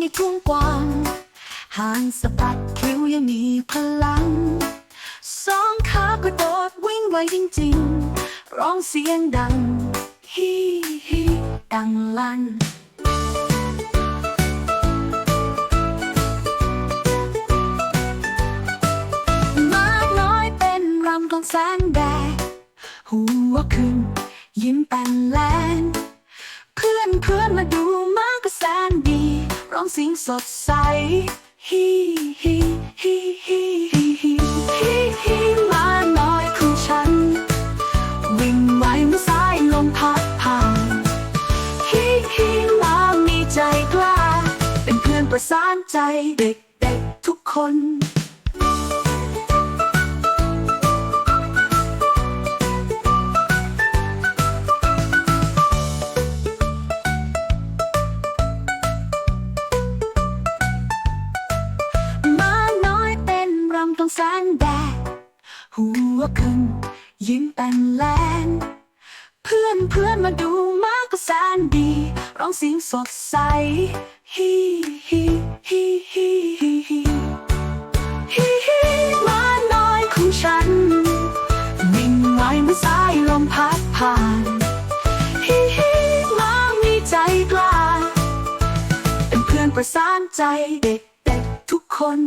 ในทุ่งกว้างหางสะบัดคิ้วยังมีพลัง สองขากระโดดวิ่งไวจริงๆ ร้องเสียงดังฮีฮีดังลั่นมาน้อยเป็นรำกลองแสงแดดหัวขึ้นยิ้มแป้นแลนเพื่อนเพื่อนมาดู สียงสดใสฮีฮีฮีฮีฮีฮีฮีฮีม้าน้อยของฉัน วิ่งไวเมื่อสายลมพัดผ่านฮีฮีมามีใจกล้า เป็นเพื่อนประสานใจเด็กๆทุกคน แสงแดดหัวขึ้นยิ้มแป้นแลนเพื่อนเพื่อนมาดูมากก็แสนดี ร้องเสียงสดใสฮีฮีฮีฮีฮีฮีฮีฮีม้าน้อยของฉันวิ่งไวเมื่อสายลมพัดผ่านฮีฮีมามีใจกล้า เป็นเพื่อนประสานใจเด็กๆทุกคน